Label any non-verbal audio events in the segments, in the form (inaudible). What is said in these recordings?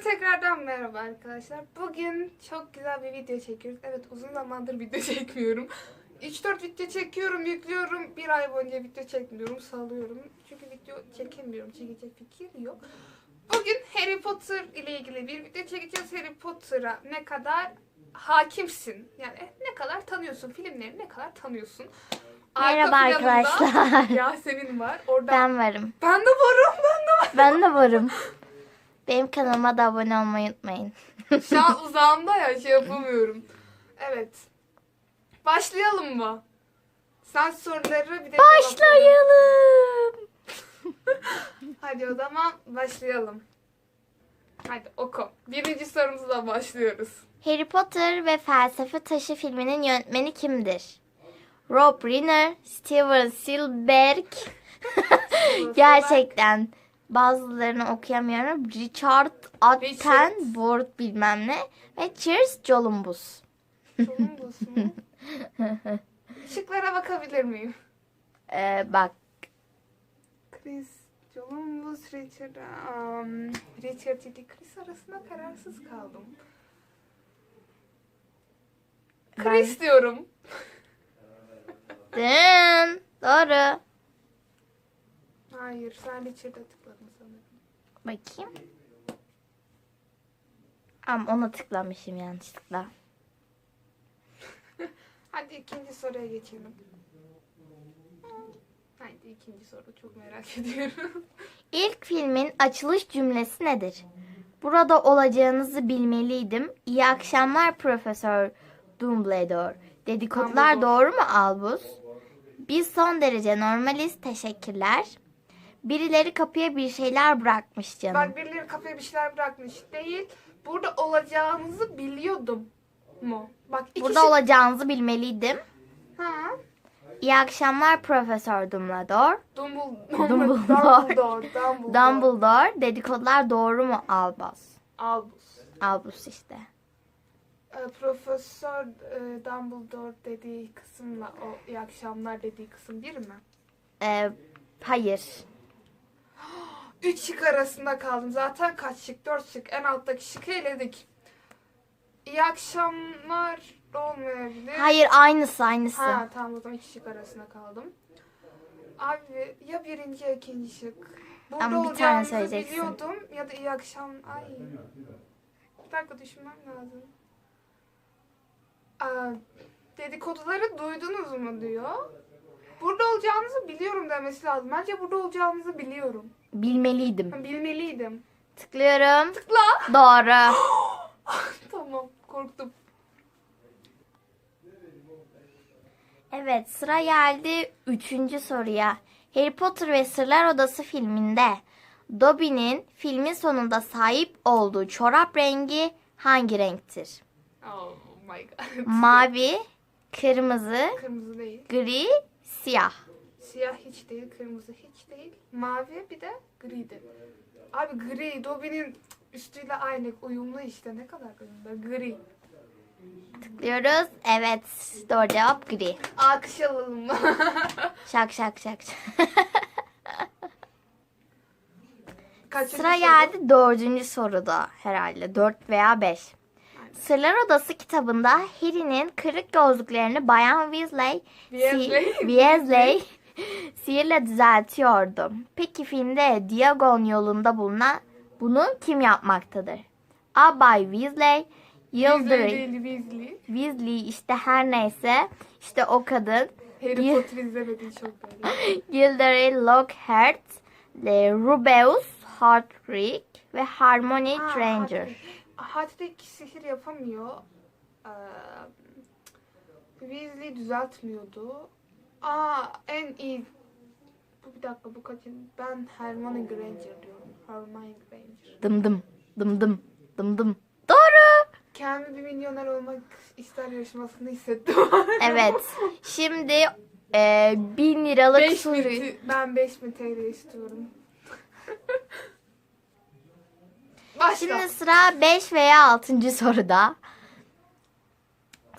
tekrardan merhaba arkadaşlar. Bugün çok güzel bir video çekiyoruz. Evet uzun zamandır video (laughs) çekmiyorum. 3-4 video çekiyorum, yüklüyorum. Bir ay boyunca video çekmiyorum, salıyorum. Çünkü video çekemiyorum, çekecek fikir yok. Bugün Harry Potter ile ilgili bir video çekeceğiz. Harry Potter'a ne kadar hakimsin? Yani ne kadar tanıyorsun? Filmleri ne kadar tanıyorsun? Merhaba Arka arkadaşlar. Yasemin var. Orada Ben varım. ben de varım, ben de varım. Ben de varım. (laughs) Benim kanalıma da abone olmayı unutmayın. (laughs) Şu an uzağımda ya şey yapamıyorum. Evet. Başlayalım mı? Sen soruları bir de Başlayalım. (laughs) Hadi o zaman başlayalım. Hadi oku. Birinci sorumuzla başlıyoruz. Harry Potter ve Felsefe Taşı filminin yönetmeni kimdir? Rob Reiner, Steven Spielberg. (laughs) Gerçekten bazılarını okuyamıyorum. Richard Attenborough bilmem ne ve Cheers Columbus. Columbus mu? (laughs) Şıklara bakabilir miyim? Ee, bak Chris, Columbus, Richard, um, Richard ile Chris arasında kararsız kaldım. Chris diyorum. Dın, doğru. Hayır, sen Richard'a tıkladın sanırım. Bakayım. Ama ona tıklamışım yanlışlıkla. (laughs) Hadi ikinci soruya geçelim. Haydi ikinci soru çok merak (laughs) ediyorum. İlk filmin açılış cümlesi nedir? Burada olacağınızı bilmeliydim. İyi akşamlar Profesör Dumbledore. Dedikodular Dumbledore. doğru mu Albus? Biz son derece normaliz. Teşekkürler. Birileri kapıya bir şeyler bırakmış canım. Bak birileri kafaya bir şeyler bırakmış değil. Burada olacağınızı biliyordum mu? Bak iki Burada şey- olacağınızı bilmeliydim. Ha? İyi akşamlar Profesör Dumbledore. Dumbledore. Dumbledore. Dumbledore. Dumbledore. Dedikodular doğru mu Albus? Albus. Albus işte. Ee, Profesör e, Dumbledore dediği kısımla o iyi akşamlar dediği kısım bir mi? Ee, hayır. Üç şık arasında kaldım. Zaten kaç şık? Dört şık. En alttaki şıkı eledik. İyi akşamlar olmayabilir. Hayır aynısı aynısı. Ha tamam o zaman iki şık arasında kaldım. Abi ya birinci ya ikinci şık. Burada Ama bir tane söyleyeceksin. biliyordum ya da iyi akşam. Ay. Bir dakika düşünmem lazım. Aa, dedikoduları duydunuz mu diyor. Burada olacağınızı biliyorum demesi lazım. Bence burada olacağınızı biliyorum. Bilmeliydim. Bilmeliydim. Tıklıyorum. Tıkla. Doğru. (gasps) tamam korktum. Evet sıra geldi üçüncü soruya. Harry Potter ve Sırlar Odası filminde Dobby'nin filmin sonunda sahip olduğu çorap rengi hangi renktir? Oh my god. Mavi, kırmızı, Kırmızı değil. gri, siyah. Siyah hiç değil, kırmızı hiç değil. Mavi bir de griydi. Abi gri, Dobby'nin üstüyle aynı uyumlu işte. Ne kadar uyumlu. Gri. Tıklıyoruz. Evet doğru cevap gri. Alkış alalım. (laughs) Şak şak şak. şak. (laughs) Kaçıncı Sıra soru? geldi dördüncü soruda herhalde. Dört veya beş. Sırlar Odası kitabında Harry'nin kırık gözlüklerini Bayan Weasley, Weasley. Weasley sihirle düzeltiyordu. Peki filmde Diagon yolunda bulunan bunu kim yapmaktadır? A. Bay Weasley, Weasley Yıldırım, Weasley. Weasley işte her neyse işte o kadın. Harry Potter izlemediği çok. (laughs) Gilderoy Lockhart, Rubeus Hagrid ve Harmony Ha, Granger. Hagrid. Hagrid sihir yapamıyor. Ee, Weasley düzeltmiyordu. Aa en iyi. Bu bir dakika bu kaçın? Ben Hermione Granger diyorum. Hermione Granger. Dım dım dım dım dım dım. Doğru. Kendimi bir milyoner olmak ister yarışmasında hissettim. (laughs) Evet. Şimdi e, bin liralık 5000 soru. t- ben 5000 TL istiyorum. (laughs) Başla. Şimdi sıra 5 veya 6. soruda.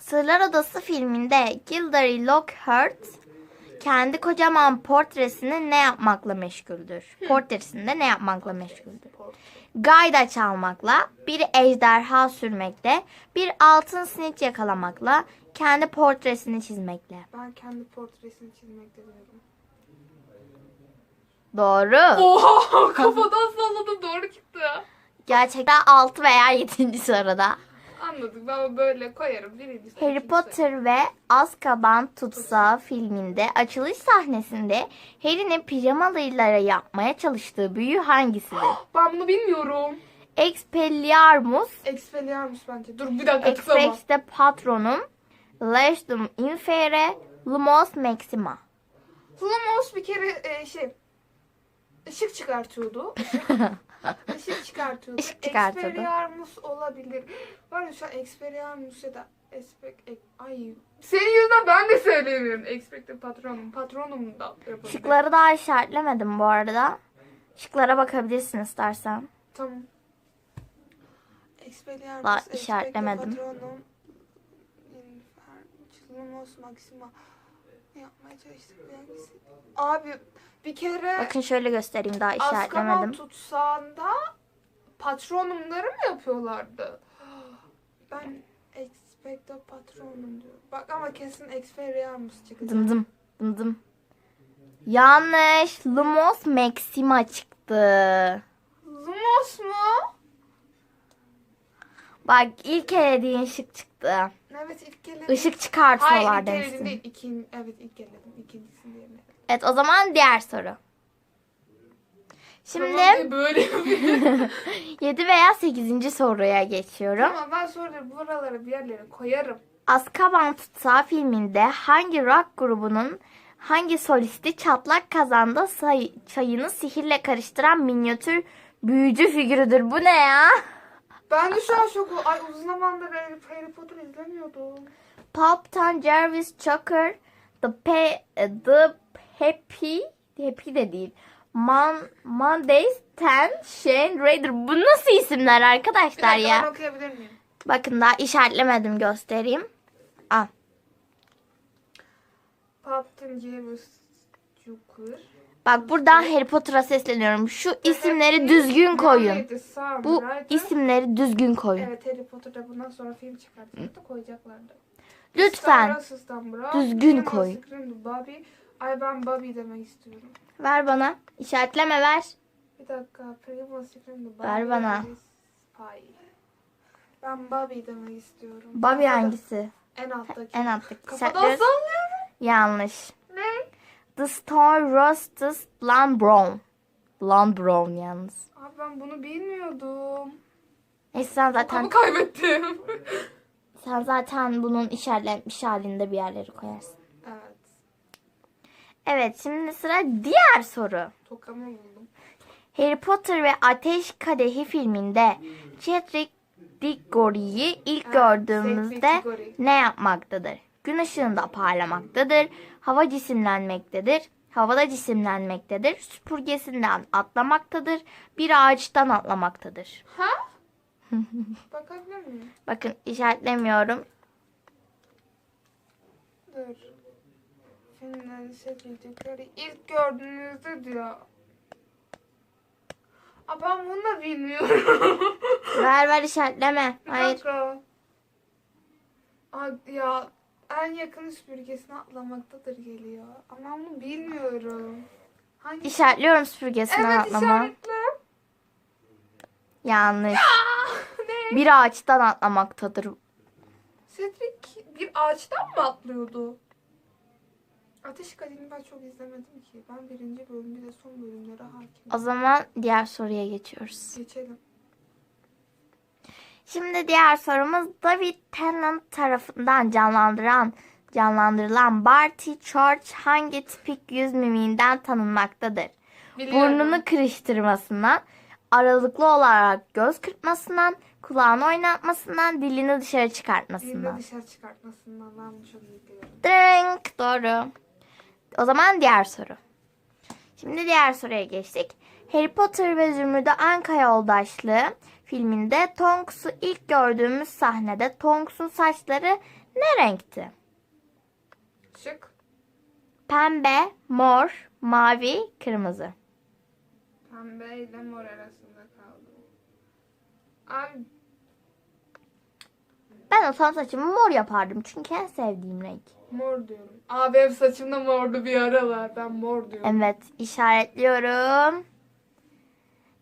Sırlar Odası filminde Gilderoy Lockhart kendi kocaman portresini ne yapmakla meşguldür? Portresinde ne yapmakla meşguldür? gayda çalmakla, bir ejderha sürmekle, bir altın snitch yakalamakla, kendi portresini çizmekle. Ben kendi portresini çizmekte diyorum. Doğru. Oha (laughs) kafadan salladım doğru çıktı. Gerçekten 6 veya 7. sırada. Anladık ben böyle koyarım. Birinci Harry sıra. Potter ve Azkaban Tutsağı filminde açılış sahnesinde Harry'nin pijamalarıyla yapmaya çalıştığı büyü hangisidir? (gasps) Ben bunu bilmiyorum. Expelliarmus, Expelliarmus bence. Dur bir dakika tıklama. Expecte Patronum, Legislum Infere, Lumos Maxima. Lumos bir kere e, şey ışık çıkartıyordu. Işık (laughs) (laughs) çıkartıyordu. Işık çıkartıyordu. Expelliarmus olabilir. Var ya şu an Expelliarmus ya da Expect... e- Ay. Senin yüzünden ben de söyleyemiyorum. Expected Patronum. Patronum da yapabilir. Şıkları daha işaretlemedim bu arada. Şıklara bakabilirsin istersen. Tamam. Expelliarmus. Daha işaretlemedim. Patronum. Infer- Lumos Maxima. Ne yapmaya çalıştık? Abi bir kere... Bakın şöyle göstereyim daha Azkaban işaretlemedim. tutsağında patronumları mı yapıyorlardı? Ben expecto patronum diyorum. Bak ama kesin experiarmus çıkacak. Dım dım dım dım. Yanlış. Lumos Maxima çıktı. Lumos mu? Bak ilk elediğin şık çıktı. Evet ilk eledim. Işık Hayır çıkartıyorlar ilk eledim demişsin. değil. İkin, evet ilk eledim. İkincisini eledim. Evet o zaman diğer soru. Şimdi Tamam, e, böyle (laughs) yapayım. 7 veya 8. soruya geçiyorum. Tamam ben soruları buralara bir yerlere koyarım. Azkaban Tutsağı filminde hangi rock grubunun hangi solisti çatlak kazanda say- çayını sihirle karıştıran minyatür büyücü figürüdür? Bu ne ya? Ben de şu an şoku. Ay uzun zamandır Harry, Potter izlemiyordum. Pop'tan Jarvis Cocker, The, Pe- The Happy, Happy de değil. Mon Mondays, Ten, Shane Raider. Bu nasıl isimler Bir arkadaşlar dakika ya? ben okuyabilir miyim? Bakın daha işaretlemedim göstereyim. Al. Bak buradan Harry Potter'a sesleniyorum. Şu isimleri düzgün koyun. Bu isimleri düzgün koyun. Evet Harry Potter'da bundan sonra film çıkartacaklar koyacaklardı. Lütfen düzgün Primus koy. Scream, Bobby. Ay ben Bobby demek istiyorum. ver bana. İşaretleme ver. Bir dakika. Primus Bobby. Ver bana. Spy. Ben Bobby demek istiyorum. Bobby Kafada- hangisi? En alttaki. En alttaki. Kafadan İşaretliyoruz. sallıyorum. Yanlış. Ne? The Star Rostus Blonde Brown. Blonde Brown yalnız. Abi ben bunu bilmiyordum. Neyse sen zaten Tokamı kaybettim. sen zaten bunun işaretlenmiş halinde bir yerleri koyarsın. Evet. Şimdi sıra diğer soru. Tokamı buldum. Harry Potter ve Ateş Kadehi filminde Cedric Diggory'yi ilk Ha, gördüğümüzde ne yapmaktadır? Gün ışığında parlamaktadır, hava cisimlenmektedir, havada cisimlenmektedir, süpürgesinden atlamaktadır, bir ağaçtan atlamaktadır. Ha? (laughs) Bakabilir miyim? Bakın işaretlemiyorum. Dur. Çekildikleri ilk gördüğünüzde diyor. Aa ben bunu da bilmiyorum. (laughs) Ver ver işaretleme. Bir Hayır. dakika. Aa, ya en yakın süpürgesine atlamaktadır geliyor. Ama bunu bilmiyorum. Hangi? İşaretliyorum süpürgesinden Evet atlama. işaretle. Yanlış. ne? Bir ağaçtan atlamaktadır. Cedric bir ağaçtan mı atlıyordu? Ateş Kadehi'ni ben çok izlemedim ki. Ben birinci bölüm bir de son bölümlere hakim. O zaman diğer soruya geçiyoruz. Geçelim. Şimdi diğer sorumuz David Tennant tarafından canlandıran canlandırılan Barty Church hangi tipik yüz mimiğinden tanınmaktadır? Biliyorum. Burnunu kırıştırmasından, aralıklı olarak göz kırpmasından, kulağını oynatmasından, dilini dışarı Dilini çıkartmasından. dışarı çıkartmasından ben bunu çok iyi biliyorum. Drink. Doğru. O zaman diğer soru. Şimdi diğer soruya geçtik. Harry Potter ve Zümrüdü Anka Yoldaşlığı filminde Tonks'u ilk gördüğümüz sahnede Tonks'un saçları ne renkti? Şık. Pembe, mor, mavi, kırmızı. Pembe ile mor arasında kaldım. Abi Ben olsam saçımı mor yapardım çünkü en sevdiğim renk. Mor diyorum. Abi benim saçımda mordu bir aralar. Ben mor diyorum. Evet işaretliyorum.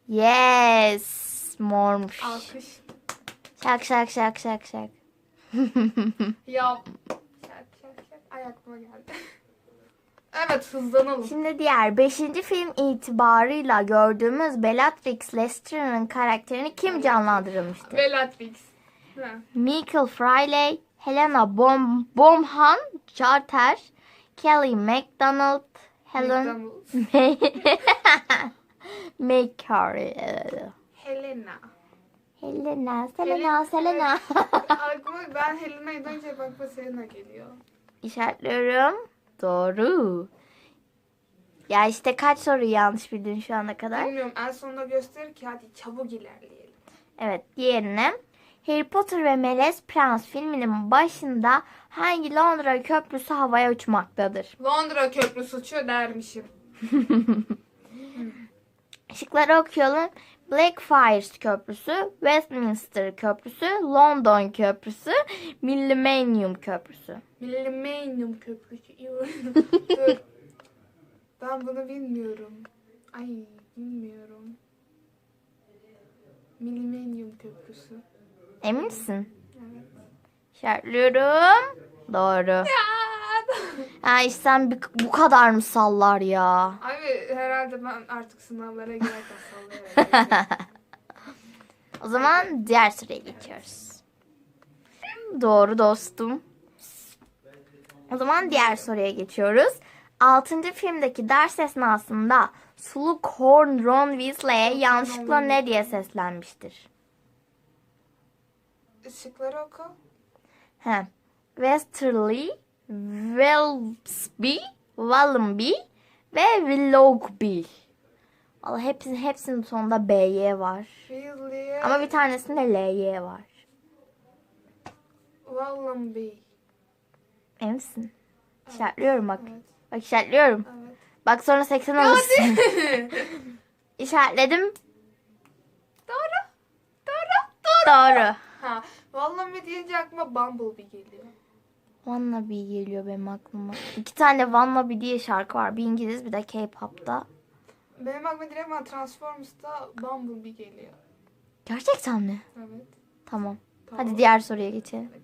Yes mormuş. Alkış. Şak şak şak şak şak. (laughs) Ya. Şak şak şak. Ay aklıma geldi. (laughs) evet hızlanalım. Şimdi diğer 5. film itibarıyla gördüğümüz Bellatrix Lestrade karakterini kim canlandırmıştır? Bellatrix. Ha. Michael Friley, Helena Bom Bonham Carter, Kelly MacDonald, Helen. McCarry. (laughs) Helena. Helena, Selena, Selena. Aklıma (laughs) ben Helena'yı dönünce bakma Selena geliyor. İşaretliyorum. Doğru. Ya işte kaç soruyu yanlış bildin şu ana kadar? Bilmiyorum en sonunda gösterir ki hadi çabuk ilerleyelim. Evet diğerine. Harry Potter ve Melez Prens filminin başında hangi Londra köprüsü havaya uçmaktadır? Londra Köprüsü uçuyor dermişim. (laughs) Şıkları okuyalım. Blackfriars Köprüsü, Westminster Köprüsü, London Köprüsü, Millennium Köprüsü. Millennium Köprüsü. (laughs) Ben bunu bilmiyorum. Ay bilmiyorum. Millennium Köprüsü. Emin misin? İşaretliyorum. Doğru. Ha işte sen bu kadar mı sallar ya? Abi herhalde ben artık sınavlara girerken sallıyorum. (laughs) O zaman diğer soruya geçiyoruz. Doğru dostum. O zaman diğer soruya geçiyoruz. Altıncı filmdeki ders esnasında Slughorn Ron Weasley'e yanlışlıkla ne diye seslenmiştir? Işıkları oku. He. Westerly, Wellsby, Wallenby ve Willoughby. Vallahi hepsinin, hepsinin sonunda BY var. Weasley'e. Ama bir tanesinde LY var. Wallenby. Emin misin? İşaretliyorum bak. Evet. Bak işaretliyorum. Evet. Bak sonra 80 alırsın. (laughs) İşaretledim. Doğru. Doğru. Doğru. Doğru. Ha, Wallenby deyince aklıma Bumblebee geliyor. Wannabe geliyor benim aklıma. İki tane Wannabe diye şarkı var. Bir İngiliz bir de K-pop'ta. Benim aklıma direkt ben Transformers'ta Bumblebee geliyor. Gerçekten mi? Evet. Tamam. Tamam. Hadi diğer soruya geçelim. Evet.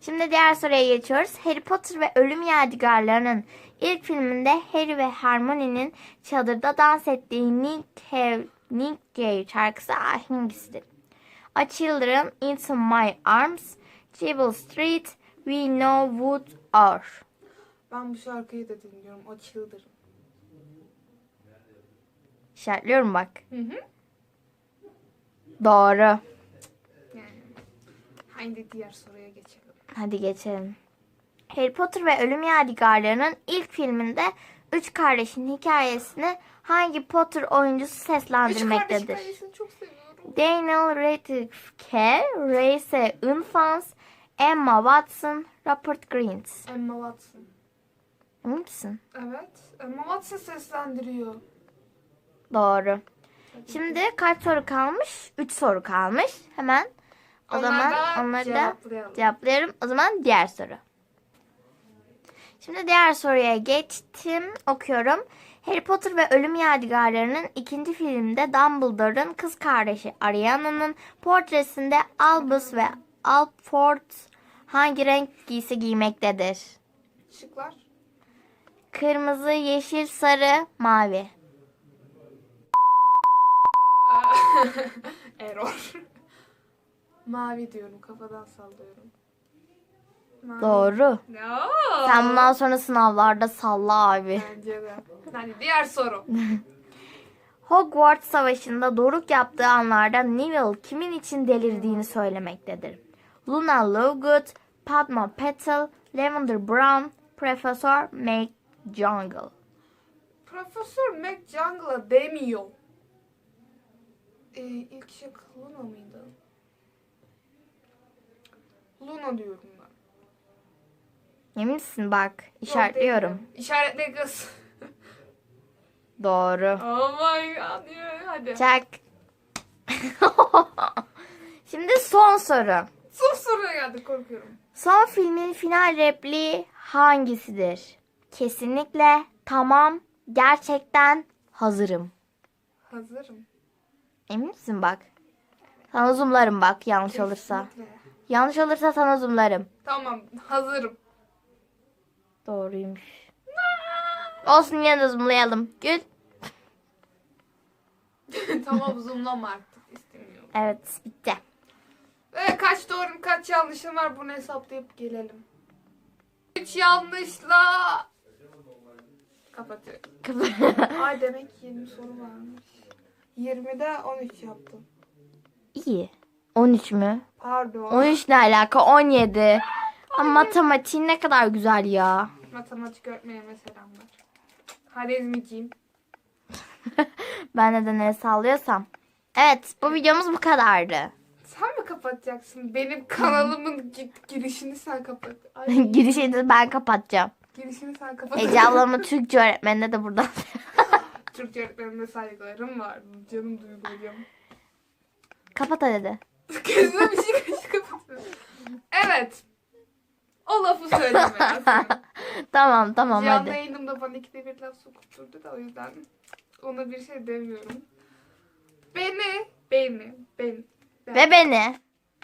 Şimdi diğer soruya geçiyoruz. Harry Potter ve Ölüm Yadigarları'nın ilk filminde Harry ve Hermione'nin çadırda dans ettiği Nick, Have, Nick Cave şarkısı hangisidir? A Children Into My Arms, Jewel Street, We Know Wood Are. Ben bu şarkıyı da dinliyorum. O Children. İşaretliyorum bak. Hı hı. Doğru. Yani. Haydi diğer soruya geçelim. Hadi geçelim. Harry Potter ve Ölüm Yadigarları'nın ilk filminde üç kardeşin hikayesini hangi Potter oyuncusu Üç kardeş seslendirmektedir? hikayesini çok seviyorum. Daniel Radcliffe, Reese Infants, Emma Watson, Rupert Grint. Emma Watson. Emin misin? Evet. Emma Watson seslendiriyor. Doğru. Şimdi kaç soru kalmış? Üç soru kalmış. Hemen o Onları zaman da onları da cevaplayalım. O zaman diğer soru. Şimdi diğer soruya geçtim. Okuyorum. Harry Potter ve Ölüm Yadigarları'nın ikinci filmde Dumbledore'un kız kardeşi Ariana'nın portresinde Albus ve Alford hangi renk giysi giymektedir? Şıklar. Kırmızı, yeşil, sarı, mavi. (laughs) Error. Mavi diyorum. Kafadan sallıyorum. Doğru. No. Sen bundan sonra sınavlarda salla abi. Bence de. Hadi diğer soru. (laughs) Hogwarts Savaşı'nda doruk yaptığı anlarda Neville kimin için delirdiğini söylemektedir. Luna Lovegood, Padma Patel, Lavender Brown, Profesör McGonagall. Profesör McJungle'a demiyor. Ee, ilk şık Luna mıydı? Luna diyorum ben. Emin misin bak işaretliyorum. İşaretle kız. (laughs) Doğru. oh my god. Hadi. Çak. (laughs) son soru. Son soruya geldik korkuyorum. Son filmin final repliği hangisidir? Kesinlikle tamam gerçekten hazırım. Hazırım. Emin misin bak? Sana zoomlarım bak yanlış olursa. Kesinlikle. Yanlış olursa sana zoomlarım. Tamam hazırım. Doğruymuş. Olsun yine zoomlayalım. Gül. (laughs) tamam zoomlama artık istemiyorum. Evet bitti. Ve kaç doğrum kaç yanlışım var bunu hesaplayıp gelelim. 3 yanlışla kapatıyorum. Ay demek ki 20 soru varmış. 20'de 13 yaptım. İyi. 13 mü? Pardon. 13 ne alaka? 17. Ama matematiğin ne kadar güzel ya. Matematik öğretmenime selamlar. Harizmiciyim. (laughs) ben neden el sallıyorsam. Evet bu videomuz bu kadardı. Sen mi kapatacaksın? Benim kanalımın gi- girişini sen kapat. Ay, (laughs) Girişini ben kapatacağım. girişini sen kapat. Ece ablamın Türkçe öğretmenine de buradan. (laughs) Türkçe öğretmenime saygılarım var. Canım duygularım. Kapat hadi de. Gözüme bir şey kapatıyorum. Evet. O lafı söyleme ya. (laughs) tamam tamam Canlı hadi. yayınımda bana ikide bir laf sokutturdu da o yüzden ona bir şey demiyorum. Beni, beni, ben. Ve beni.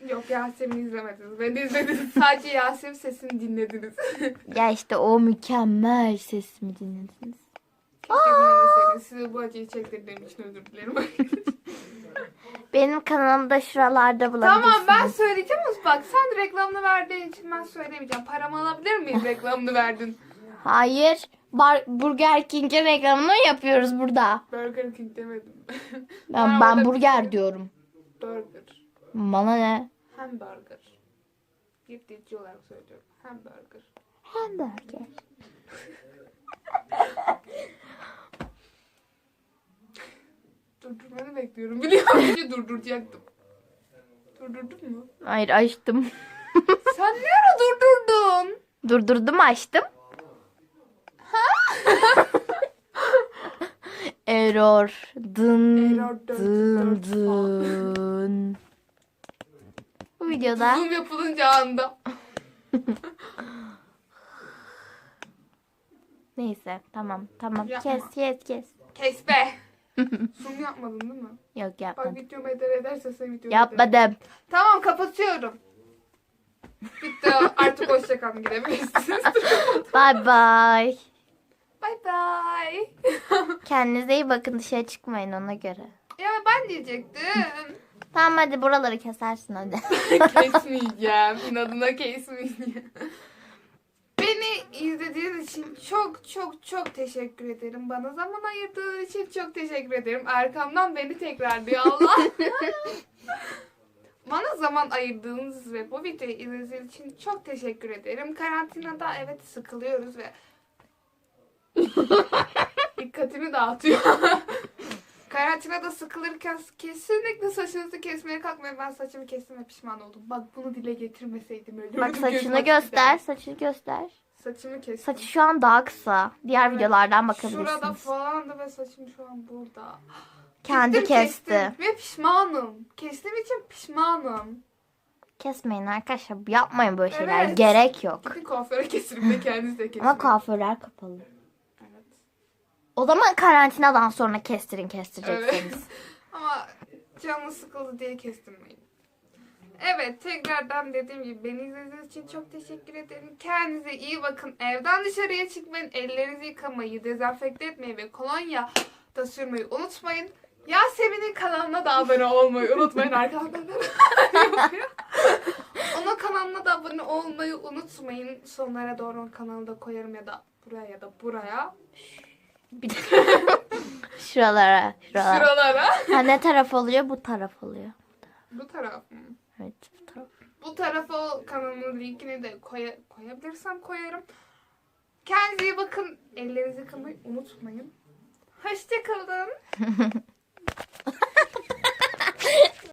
Yok Yasemin'i izlemediniz. Beni izlediniz. (laughs) Sadece Yasemin sesini dinlediniz. Ya işte o mükemmel sesimi dinlediniz. Keşke. Size bu acıyı çektirdiğim için özür dilerim. (laughs) Benim kanalımda şuralarda bulabilirsiniz. tamam ben söyleyeceğim ama bak sen reklamını verdiğin için ben söylemeyeceğim. Paramı alabilir miyim reklamını verdin? Hayır. Bar Burger King'in reklamını yapıyoruz burada. Burger King demedim. Ben, ben burger diyorum. Burger. Bana ne? Hamburger. Dilci olarak söylüyorum. Hamburger. Hamburger. (laughs) Durdurmanı bekliyorum. Biliyor musun? (laughs) Durduracaktım. Durdurdun mu? Hayır açtım. (laughs) Sen ne ara durdurdun? Durdurdum açtım. (laughs) Error. Dın Error dört, dın dört dın. Bu videoda Zoom yapılınca anda. neyse tamam tamam Yapma. kes kes kes. Kes be. (laughs) Zoom yapmadın değil mi? Yok Bak yapmadım. videomu eder ederse sen videomu. Yapmadım. Tamam kapatıyorum. Bitti artık hoşçakalın gidebilirsiniz. (laughs) Bye bye. bye bye. (laughs) Kendinize iyi bakın dışarı çıkmayın ona göre. ya ben diyecektim. Tamam hadi buraları kesersin hadi. Kesmeyeceğim. İnadına kesmeyeceğim. İzlediğiniz için çok çok çok teşekkür ederim. Bana zaman ayırdığın için çok teşekkür ederim. Arkamdan beni tekrarlıyor Allah. (laughs) Bana zaman ayırdığınız ve bu videoyu izlediğiniz için çok teşekkür ederim. Karantinada evet sıkılıyoruz ve (laughs) dikkatimi dağıtıyor. Karantinada sıkılırken kesinlikle saçınızı kesmeye kalkmayın. Ben saçımı kestim ve pişman oldum. Bak bunu dile getirmeseydim ölürdüm. Bak saçını göster. giderdi. Saçını göster. Saçımı kestim. Saçı şu an daha kısa. Diğer Evet. videolardan Şurada bakabilirsiniz. falan da ve saçım şu an burada. Kendi Kestim, kesti. kestim Ve pişmanım. Kestiğim için pişmanım. Kesmeyin arkadaşlar. Yapmayın böyle şeyler. Evet. Gerek yok. Gidin kuaföre kesin de kendiniz de kesin. Ama kuaförler kapalı. O zaman karantinadan sonra kestirin kestireceksiniz. Evet. (laughs) Ama canı sıkıldı diye kestirmeyin. Evet tekrardan dediğim gibi beni izlediğiniz için çok teşekkür ederim. Kendinize iyi bakın. Evden dışarıya çıkmayın. Ellerinizi yıkamayı, dezenfekte etmeyi ve kolonya da sürmeyi unutmayın. Yasemin'in kanalına da abone olmayı unutmayın (laughs) arkadaşlar. (laughs) Onun kanalına da abone olmayı unutmayın. Sonlara doğru onun kanalını da koyarım ya da buraya ya da buraya. Bir (laughs) şuralara. Şuralara. Şuralara. Ha, ne taraf oluyor? Bu taraf oluyor. Bu taraf mı? Evet bu taraf. Bu tarafa o kanalın linkini de koya, koyabilirsem koyarım. Kendinize iyi bakın. Ellerinizi yıkamayı unutmayın. Hoşçakalın. (laughs)